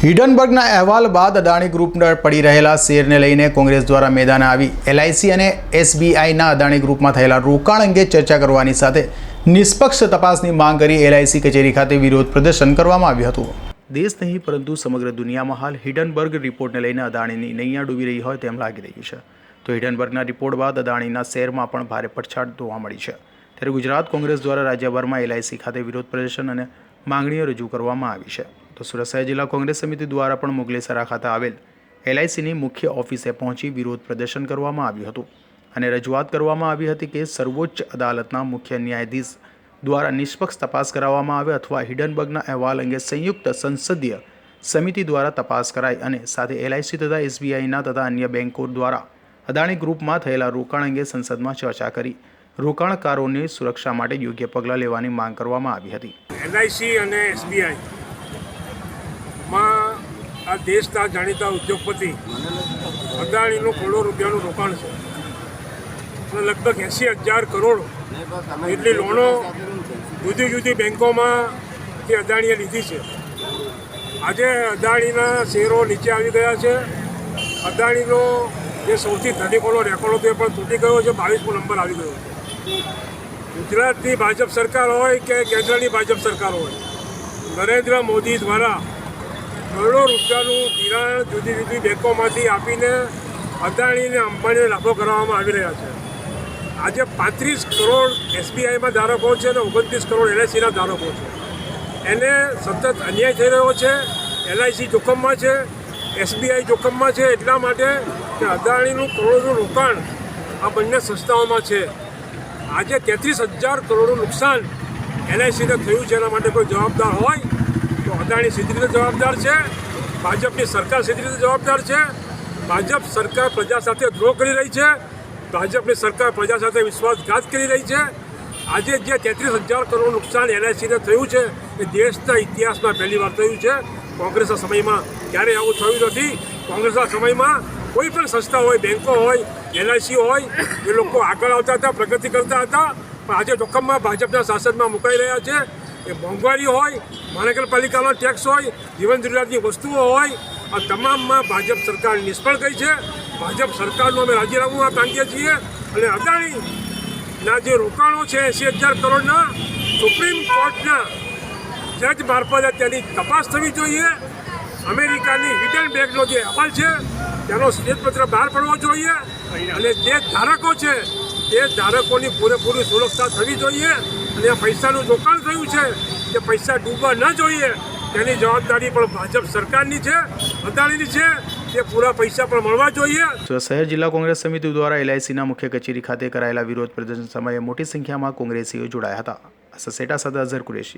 હિડનબર્ગના અહેવાલ બાદ અદાણી ગ્રુપના પડી રહેલા શેરને લઈને કોંગ્રેસ દ્વારા મેદાને આવી. એલઆઈસી અને એસબીઆઈના અદાણી ગ્રુપમાં થયેલા રોકાણ અંગે ચર્ચા કરવાની સાથે નિષ્પક્ષ તપાસની માંગ કરી એલઆઈસી કચેરી ખાતે વિરોધ પ્રદર્શન કરવામાં આવ્યું હતું. દેશ નહીં, પરંતુ સમગ્ર દુનિયામાં હાલ હિડનબર્ગ રિપોર્ટને લઈને અદાણીની નૈયા ડૂબી રહી હોય તેમ લાગી રહ્યું છે. તો હિડનબર્ગના રિપોર્ટ બાદ અદાણીના શેરમાં પણ ભારે પડછાટ જોવા મળી છે. ત્યારે ગુજરાત કોંગ્રેસ દ્વારા રાજ્યભરમાં એલઆઈસી ખાતે વિરોધ પ્રદર્શન અને માંગણીઓ રજૂ કરવામાં આવી છે. તો સુરત જિલ્લા કોંગ્રેસ સમિતિ દ્વારા પણ મુગલેસરા ખાતે આવેલ એલઆઈસીની મુખ્ય ઓફિસે પહોંચી વિરોધ પ્રદર્શન કરવામાં આવ્યું હતું અને રજૂઆત કરવામાં આવી હતી કે સર્વોચ્ચ અદાલતના મુખ્ય ન્યાયાધીશ દ્વારા નિષ્પક્ષ તપાસ કરાવવામાં આવે અથવા હિડનબર્ગના અહેવાલ અંગે સંયુક્ત સંસદીય સમિતિ દ્વારા તપાસ કરાય અને સાથે એલઆઈસી તથા એસબીઆઈના તથા અન્ય બેન્કો દ્વારા અદાણી ગ્રુપમાં થયેલા રોકાણ અંગે સંસદમાં ચર્ચા કરી રોકાણકારોની સુરક્ષા માટે યોગ્ય પગલાં લેવાની માંગ કરવામાં આવી હતી. એલઆઈસી અને એસબીઆઈ આ દેશના જાણીતા ઉદ્યોગપતિ અદાણીનું કરોડો રૂપિયાનું રોકાણ છે. અને લગભગ એંસી હજાર કરોડ એટલી લોનો જુદી જુદી બેન્કોમાંથી અદાણીએ લીધી છે. આજે અદાણીના શેરો નીચે આવી ગયા છે. અદાણીનો જે સૌથી ધનિકોનો રેકોર્ડ એ પણ તૂટી ગયો છે. બાવીસમો નંબર આવી ગયો છે. ગુજરાતની ભાજપ સરકાર હોય કે કેન્દ્રની ભાજપ સરકાર હોય? નરેન્દ્ર મોદી દ્વારા રૂપિયાનું ધિરાણ જુદી જુદી બેંકોમાંથી આપીને અદાણીને અંબાણીને લાભો કરવામાં આવી રહ્યા છે. આજે પાંત્રીસ કરોડ એસબીઆઈમાં ધારકો છે અને ઓગણત્રીસ કરોડ એલઆઈસીના ધારકો છે. એને સતત અન્યાય થઈ રહ્યો છે, એલઆઈસી જોખમમાં છે, એસબીઆઈ જોખમમાં છે, એટલા માટે કે અદાણીનું કરોડોનું રોકાણ આ બંને સંસ્થાઓમાં છે. આજે તેત્રીસ હજાર કરોડનું નુકસાન એલઆઈસીને થયું છે, એના માટે કોઈ જવાબદાર હોય તો અદાણી સીધી રીતે જવાબદાર છે. ભાજપની સરકાર સીધી રીતે જવાબદાર છે. ભાજપ સરકાર પ્રજા સાથે દ્રોહ કરી રહી છે. ભાજપની સરકાર પ્રજા સાથે વિશ્વાસઘાત કરી રહી છે. આજે જે તેત્રીસ હજાર કરોડ નુકસાન એલઆઈસીને થયું છે, એ દેશના ઇતિહાસમાં પહેલી વાર થયું છે. કોંગ્રેસના સમયમાં ક્યારેય આવું થયું નથી. કોંગ્રેસના સમયમાં કોઈ પણ સંસ્થા હોય બેન્કો હોય, એલઆઈસી હોય, એ લોકો આગળ આવતા હતા, પ્રગતિ કરતા હતા. પણ આજે જોખમમાં ભાજપના શાસનમાં મુકાઈ રહ્યા છે. એ મોંઘવારી હોય, મહાનગરપાલિકાનો ટેક્સ હોય, જીવન જરૂરિયાતની વસ્તુઓ હોય, આ તમામમાં ભાજપ સરકાર નિષ્ફળ ગઈ છે. ભાજપ સરકારનું અમે રાજીનામું માંગીએ છીએ અને અદાણીના જે રોકાણો છે એંસી હજાર કરોડના સુપ્રીમ કોર્ટના જજ મારફતે તેની તપાસ થવી જોઈએ. અમેરિકાની હિડન બેગનો જે અમલ છે, તેનો શ્વેતપત્ર બહાર પડવો જોઈએ. અને જે ધારકો છે તે ધારકોની પૂરેપૂરી સુરક્ષા થવી જોઈએ અને પૈસાનું રોકાણ થયું છે તે પૈસા ડૂબવા ન જોઈએ, તેની જવાબદારી પણ ભાજપ સરકારની છે, અદાણીની છે, તે પૂરા પૈસા પણ મળવા જોઈએ. સુરત શહેર જિલ્લા કોંગ્રેસ સમિતિ દ્વારા એલઆઈસીના મુખ્ય કચેરી ખાતે કરાયેલા વિરોધ પ્રદર્શન સમયે મોટી સંખ્યામાં કોંગ્રેસીઓ જોડાયા હતા. સસેટા સદા અઝહર કુરેશી.